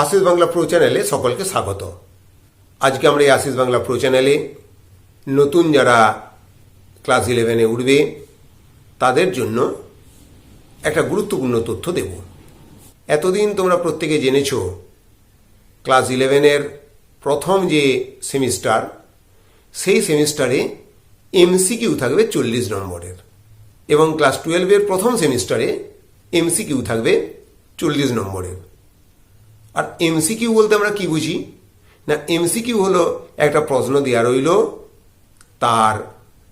Ashis Bangla pro চ্যানেলে সকলকে স্বাগত। আজকে আমরা এই আশিস বাংলা প্রো চ্যানেলে নতুন যারা ক্লাস ইলেভেনে উঠবে, তাদের জন্য একটা গুরুত্বপূর্ণ তথ্য দেব। এতদিন তোমরা প্রত্যেকে জেনেছ, ক্লাস ইলেভেনের প্রথম যে সেমিস্টার, সেই সেমিস্টারে এমসিকিউ থাকবে চল্লিশ নম্বরের এবং ক্লাস টুয়েলভের প্রথম সেমিস্টারে এমসিকিউ থাকবে চল্লিশ নম্বরের। আর এমসিকিউ বলতে আমরা কি বুঝি? না এমসিকিউ হলো একটা প্রশ্ন দেওয়া রইল, তার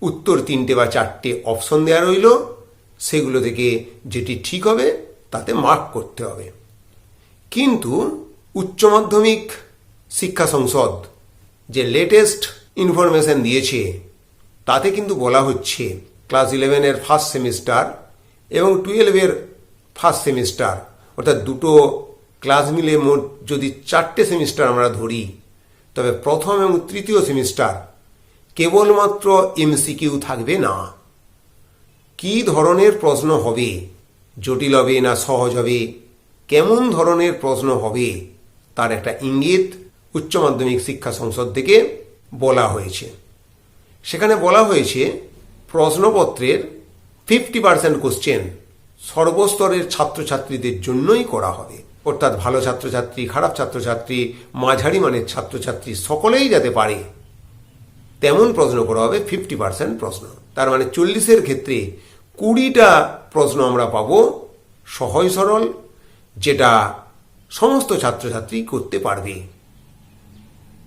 উত্তর তিনটে বা চারটে অপশন দেওয়া রইল, সেগুলো থেকে যেটি ঠিক হবে তাতে মার্ক করতে হবে। কিন্তু উচ্চ মাধ্যমিক শিক্ষা সংসদ যে লেটেস্ট ইনফরমেশন দিয়েছে, তাতে কিন্তু বলা হচ্ছে ক্লাস ইলেভেনের ফার্স্ট সেমিস্টার এবং টুয়েলভের ফার্স্ট সেমিস্টার অর্থাৎ দুটো ক্লাস মিলে মোট যদি চারটে সেমিস্টার আমরা ধরি, তবে প্রথম এবং তৃতীয় সেমিস্টার কেবলমাত্র এমসিকিউ থাকবে না। কি ধরনের প্রশ্ন হবে? জটিল হবে না সহজ হবে? কেমন ধরনের প্রশ্ন হবে? তার একটা ইঙ্গিত উচ্চ মাধ্যমিক শিক্ষা সংসদ থেকে বলা হয়েছে। সেখানে বলা হয়েছে, প্রশ্নপত্রের ফিফটি পার্সেন্ট কোশ্চেন সর্বস্তরের ছাত্রছাত্রীদের জন্যই করা হবে। অর্থাৎ ভালো ছাত্রছাত্রী, খারাপ ছাত্রছাত্রী, মাঝারি মানের ছাত্রছাত্রী সকলেই যাতে পারে, তেমন প্রশ্ন করা হবে ফিফটি পার্সেন্ট প্রশ্ন। তার মানে চল্লিশের ক্ষেত্রে কুড়িটা প্রশ্ন আমরা পাব সহজ সরল, যেটা সমস্ত ছাত্রছাত্রী করতে পারবে।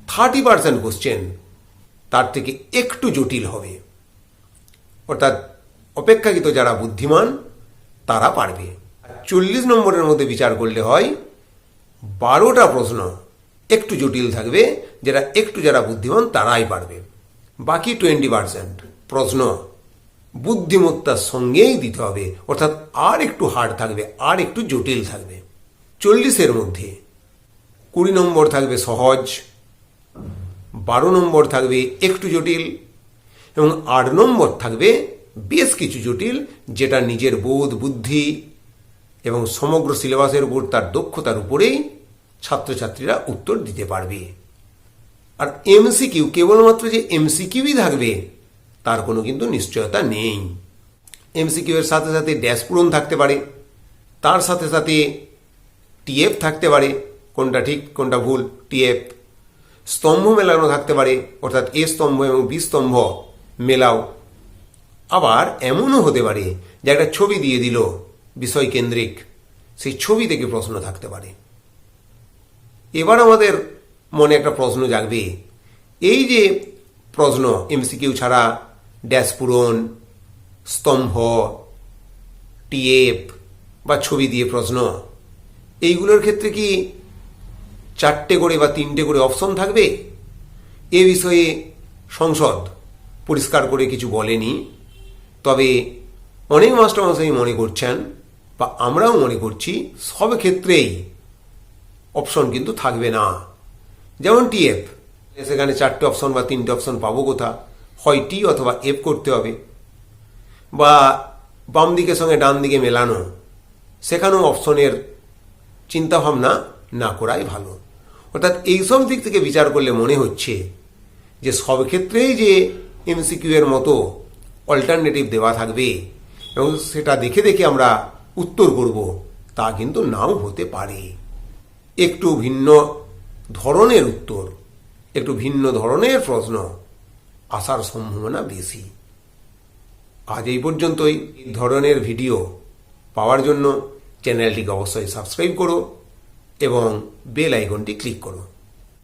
থার্টি পার্সেন্ট কোশ্চেন তার থেকে একটু জটিল হবে। অর্থাৎ অপেক্ষাকৃত যারা বুদ্ধিমান, তারা পারবে। চল্লিশ নম্বরের মধ্যে বিচার করলে হয়, বারোটা প্রশ্ন একটু জটিল থাকবে, যেটা একটু যারা বুদ্ধিমান তারাই পারবে। বাকি টোয়েন্টি পার্সেন্ট প্রশ্ন বুদ্ধিমত্তার সঙ্গেই দিতে হবে, অর্থাৎ আর একটু হার্ড থাকবে, আর একটু জটিল থাকবে। চল্লিশের মধ্যে কুড়ি নম্বর থাকবে সহজ, বারো নম্বর থাকবে একটু জটিল, এবং আট নম্বর থাকবে বেশ কিছু জটিল, যেটা নিজের বোধ, বুদ্ধি এবং সমগ্র সিলেবাসের উপর তার দক্ষতার উপরেই ছাত্রছাত্রীরা উত্তর দিতে পারবে। আর এমসিকিউ কেবলমাত্র যে এমসিকিউই থাকবে, তার কোনো কিন্তু নিশ্চয়তা নেই। এমসিকিউ এর সাথে সাথে ড্যাশ পূরণ থাকতে পারে, তার সাথে সাথে টিএফ থাকতে পারে, কোনটা ঠিক, কোনটা ভুল, টিএফ। স্তম্ভ মেলানো থাকতে পারে, অর্থাৎ এ স্তম্ভ এবং বি স্তম্ভ মেলাও। আবার এমনও হতে পারে, যে একটা ছবি দিয়ে দিল বিষয় কেন্দ্রিক সেই ছবি থেকে প্রশ্ন থাকতে পারে। এবার আমাদের মনে একটা প্রশ্ন জাগবে। এই যে প্রশ্ন, এমসিকিউ ছাড়া ড্যাশ পূরণ, স্তম্ভ, টিএফ বা ছবি দিয়ে প্রশ্ন, এইগুলোর ক্ষেত্রে কি চারটে করে বা তিনটে করে অপশন থাকবে? এ বিষয়ে সংসদ পরিষ্কার করে কিছু বলেনি, তবে অনেক মাস্টারমশাই মনে করছেন বা আমরাও মনে করছি সব ক্ষেত্রেই অপশন কিন্তু থাকবে না। যেমন টিএফ সেখানে চারটে অপশন বা তিনটে অপশন পাবো কোথা? হয় টি অথবা এফ করতে হবে। বা বাম দিকের সঙ্গে ডান দিকে মেলানো, সেখানেও অপশনের চিন্তাভাবনা না করাই ভালো। অর্থাৎ এইসব দিক থেকে বিচার করলে মনে হচ্ছে যে সব ক্ষেত্রেই যে এমসিকিউ এর মতো অল্টারনেটিভ দেওয়া থাকবে এবং সেটা দেখে দেখে আমরা উত্তর করব। তা কিন্তু নাও হতে পারে। একটু ভিন্ন ধরনের উত্তর, একটু ভিন্ন ধরনের প্রশ্ন আসার সম্ভাবনা বেশি। আজ এই পর্যন্তই। ধরনের ভিডিও পাওয়ার জন্য চ্যানেলটিকে অবশ্যই সাবস্ক্রাইব করো এবং বেল আইকনটি ক্লিক করো।